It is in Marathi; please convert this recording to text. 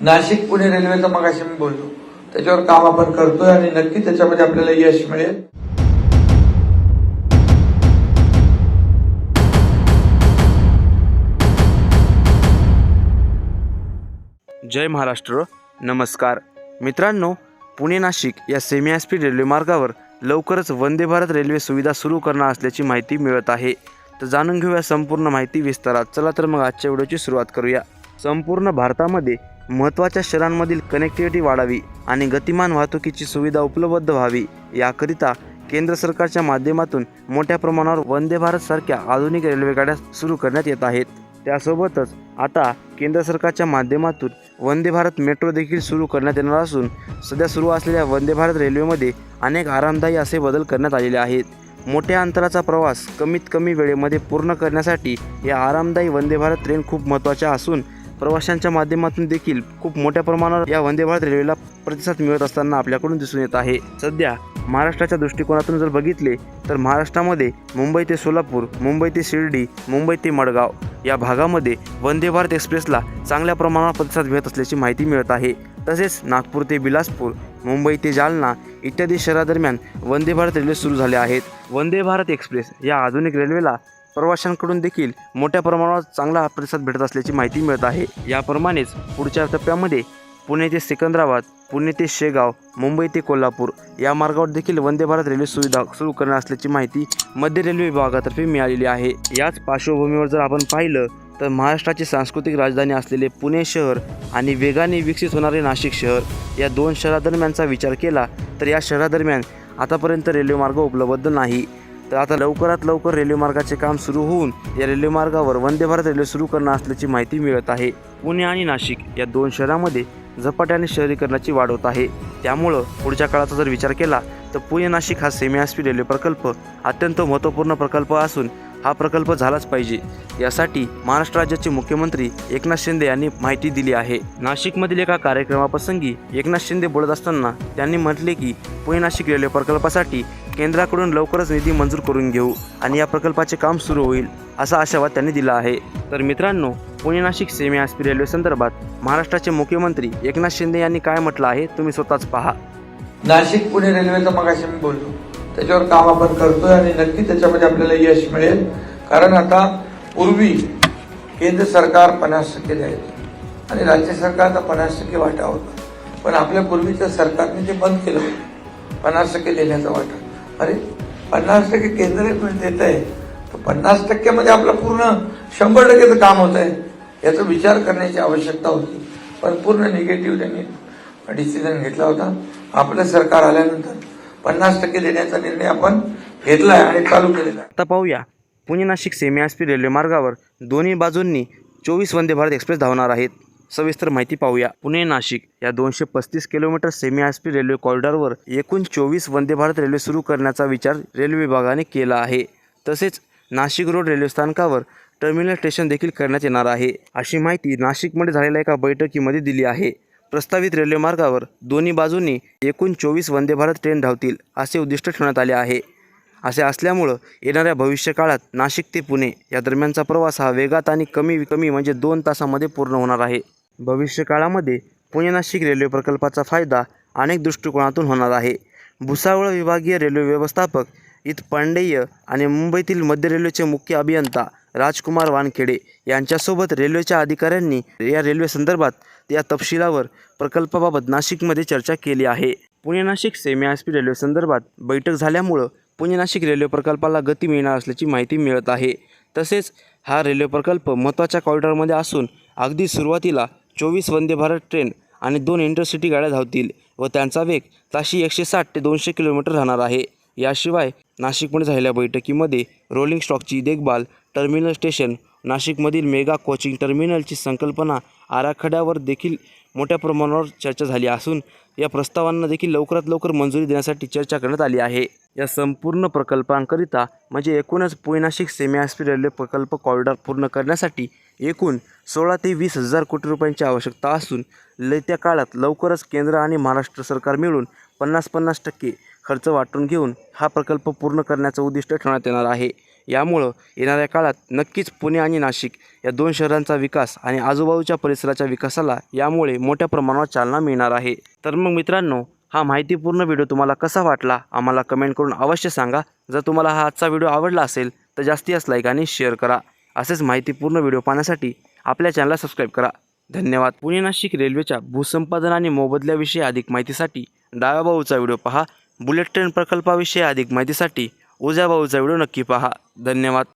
नाशिक पुणे रेल्वेचा मग अशी मी बोललो. त्याच्यावर काम आपण करतोय आणि नक्की त्याच्यामध्ये आपल्याला यश मिळेल. जय महाराष्ट्र. नमस्कार. मित्रांनो पुणे नाशिक या सेमी स्पीड रेल्वे मार्गावर लवकरच वंदे भारत रेल्वे सुविधा सुरू करणार असल्याची माहिती मिळत आहे. तर जाणून घेऊया संपूर्ण माहिती विस्तारात. चला तर मग आजच्या व्हिडिओची सुरुवात करूया. संपूर्ण भारतामध्ये महत्त्वाच्या शहरांमधील कनेक्टिव्हिटी वाढावी आणि गतिमान वाहतुकीची सुविधा उपलब्ध व्हावी. याकरिता केंद्र सरकारच्या माध्यमातून मोठ्या प्रमाणावर वंदे भारतसारख्या आधुनिक रेल्वेगाड्या सुरू करण्यात येत आहेत. त्यासोबतच आता केंद्र सरकारच्या माध्यमातून वंदे भारत मेट्रो देखील सुरू करण्यात येणार असून सध्या सुरू असलेल्या वंदे भारत रेल्वेमध्ये अनेक आरामदायी असे बदल करण्यात आलेले आहेत. मोठ्या अंतराचा प्रवास कमीत कमी वेळेमध्ये पूर्ण करण्यासाठी या आरामदायी वंदे भारत ट्रेन खूप महत्त्वाच्या असून प्रवाशांच्या माध्यमातून देखील खूप मोठ्या प्रमाणावर या वंदे भारत रेल्वेला प्रतिसाद मिळत असताना आपल्याकडून दिसून येत आहे. सध्या महाराष्ट्राच्या दृष्टिकोनातून जर बघितले तर महाराष्ट्रामध्ये मुंबई ते सोलापूर मुंबई ते शिर्डी मुंबई ते मडगाव या भागामध्ये वंदे भारत एक्सप्रेसला चांगल्या प्रमाणात प्रतिसाद मिळत असल्याची माहिती मिळत आहे. तसेच नागपूर ते बिलासपूर मुंबई ते जालना इत्यादी शहरादरम्यान वंदे भारत रेल्वे सुरू झाल्या आहेत. वंदे भारत एक्सप्रेस या आधुनिक रेल्वेला प्रवाशांकडून देखील मोठ्या प्रमाणावर चांगला प्रतिसाद भेटत असल्याची माहिती मिळत आहे. याप्रमाणेच पुढच्या टप्प्यामध्ये पुणे ते सिकंदराबाद पुणे ते शेगाव मुंबई ते कोल्हापूर या मार्गावर देखील वंदे भारत रेल्वे सुविधा सुरू करणार असल्याची माहिती मध्य रेल्वे विभागातर्फे मिळालेली आहे. याच पार्श्वभूमीवर जर आपण पाहिलं तर महाराष्ट्राची सांस्कृतिक राजधानी असलेले पुणे शहर आणि वेगाने विकसित होणारे नाशिक शहर या दोन शहरादरम्यानचा विचार केला तर या शहरादरम्यान आतापर्यंत रेल्वे मार्ग उपलब्ध नाही. तर आता लवकरात लवकर रेल्वे मार्गाचे काम सुरू होऊन या रेल्वे मार्गावर वंदे भारत रेल्वे सुरू करणार असल्याची माहिती मिळत आहे. पुणे आणि नाशिक या दोन शहरामध्ये झपाट्याने शहरीकरणाची वाढ होत आहे. त्यामुळं पुढच्या काळाचा जर विचार केला तर पुणे नाशिक हा सेमी रेल्वे प्रकल्प अत्यंत महत्त्वपूर्ण प्रकल्प असून हा प्रकल्प झालाच पाहिजे. यासाठी महाराष्ट्र राज्याचे मुख्यमंत्री एकनाथ शिंदे यांनी माहिती दिली आहे. नाशिकमधील एका कार्यक्रमाप्रसंगी एकनाथ शिंदे बोलत असताना त्यांनी म्हटले की पुणे नाशिक रेल्वे प्रकल्पासाठी केंद्राकडून लवकरच निधी मंजूर करून घेऊ आणि या प्रकल्पाचे काम सुरू होईल असा आशावाद त्यांनी दिला आहे. तर मित्रांनो Pune Nashik semi high railway संदर्भात महाराष्ट्राचे मुख्यमंत्री एकनाथ शिंदे यांनी काय म्हटलं आहे तुम्ही स्वतःच पहा. नाशिक पुणे रेल्वेचं मगाशी मी बोललो. त्याच्यावर काम आपण करतोय आणि नक्की त्याच्यामध्ये आपल्याला यश मिळेल. कारण आता पूर्वी केंद्र सरकार पन्नास टक्के द्यायचं आणि राज्य सरकारचा पन्नास टक्के वाटा होता. पण आपल्या पूर्वीच्या सरकारने ते बंद केलं होतं पन्नास टक्के देण्याचा वाटा. अरे पन्नास टक्के केंद्र म्हणजे देत आहे. तर पन्नास टक्क्यामध्ये म्हणजे आपलं पूर्ण शंभर टक्केचं काम होत आहे. याचा विचार करण्याची आवश्यकता होती. पण पूर्ण निगेटिव्ह त्यांनी डिसिजन घेतला होता. आपलं सरकार आल्यानंतर पन्नास टक्के देण्याचा निर्णय आपण घेतलाय आणि चालू केलेला आहे. आता पाहूया. Pune Nashik semi high railway मार्गावर दोन्ही बाजूंनी चोवीस वंदे भारत एक्सप्रेस धावणार आहेत. सविस्तर माहिती पाहूया. पुणे नाशिक या दोनशे पस्तीस kilometre semi high speed railway कॉरिडॉरवर एकूण चोवीस वंदे भारत रेल्वे सुरू करण्याचा विचार रेल्वे विभागाने केला आहे. तसेच नाशिक रोड रेल्वे स्थानकावर टर्मिनल स्टेशन देखील करण्यात येणार आहे. अशी माहिती नाशिकमध्ये झालेल्या एका बैठकीमध्ये दिली आहे. प्रस्तावित रेल्वे मार्गावर दोन्ही बाजूंनी एकूण चोवीस वंदे भारत ट्रेन धावतील असे उद्दिष्ट ठेवण्यात आले आहे. असे असल्यामुळं येणाऱ्या भविष्यकाळात नाशिक ते पुणे या दरम्यानचा प्रवास हा वेगात आणि कमी कमी म्हणजे दोन तासामध्ये पूर्ण होणार आहे. भविष्यकाळामध्ये पुणे नाशिक रेल्वे प्रकल्पाचा फायदा अनेक दृष्टिकोनातून होणार आहे. भुसावळ विभागीय रेल्वे व्यवस्थापक इत पांडेय आणि मुंबईतील मध्य रेल्वेचे मुख्य अभियंता राजकुमार वानखेडे यांच्यासोबत रेल्वेच्या अधिकाऱ्यांनी या रेल्वे संदर्भात या तपशिलावर प्रकल्पाबाबत नाशिकमध्ये चर्चा केली आहे. Pune Nashik semi high railway संदर्भात बैठक झाल्यामुळं पुणे नाशिक रेल्वे प्रकल्पाला गती मिळणार असल्याची माहिती मिळत आहे. तसेच हा रेल्वे प्रकल्प महत्त्वाच्या कॉरिडॉरमध्ये असून अगदी सुरुवातीला चोवीस वंदे भारत ट्रेन आणि दोन इंटरसिटी गाड्या धावतील व त्यांचा वेग ताशी एकशे साठ ते दोनशे किलोमीटर राहणार आहे. याशिवाय नाशिकमध्ये झालेल्या बैठकीमध्ये रोलिंग स्टॉकची देखभाल टर्मिनल स्टेशन नाशिकमधील मेगा कोचिंग टर्मिनलची संकल्पना आराखड्यावर देखील मोठ्या प्रमाणावर चर्चा झाली असून या प्रस्तावांना देखील लवकरात लवकर मंजुरी देण्यासाठी चर्चा करण्यात आली आहे. या संपूर्ण प्रकल्पांकरिता म्हणजे एकूणच पुणे नाशिक सेमी रेल्वे प्रकल्प कॉरिडॉर पूर्ण करण्यासाठी एकूण सोळा ते वीस हजार कोटी रुपयांची आवश्यकता असून येत्या काळात लवकरच केंद्र आणि महाराष्ट्र सरकार मिळून पन्नास पन्नास टक्के खर्च वाटून घेऊन हा प्रकल्प पूर्ण करण्याचं उद्दिष्ट ठेवण्यात येणार आहे. यामुळं येणाऱ्या काळात नक्कीच पुणे आणि नाशिक या दोन शहरांचा विकास आणि आजूबाजूच्या परिसराच्या विकासाला यामुळे मोठ्या प्रमाणावर चालना मिळणार आहे. तर मग मित्रांनो हा माहितीपूर्ण व्हिडिओ तुम्हाला कसा वाटला आम्हाला कमेंट करून अवश्य सांगा. जर तुम्हाला हा आजचा व्हिडिओ आवडला असेल तर जास्ती लाईक आणि शेअर करा. असेच माहितीपूर्ण व्हिडिओ पाहण्यासाठी आपल्या चॅनलला सबस्क्राईब करा. धन्यवाद. पुणे नाशिक रेल्वेच्या भूसंपादन आणि मोबदल्याविषयी अधिक माहितीसाठी डाव्या भाऊचा व्हिडिओ पहा. बुलेट ट्रेन प्रकल्पाविषयी अधिक माहितीसाठी उजव्या भाऊचा व्हिडिओ नक्की पहा. धन्यवाद.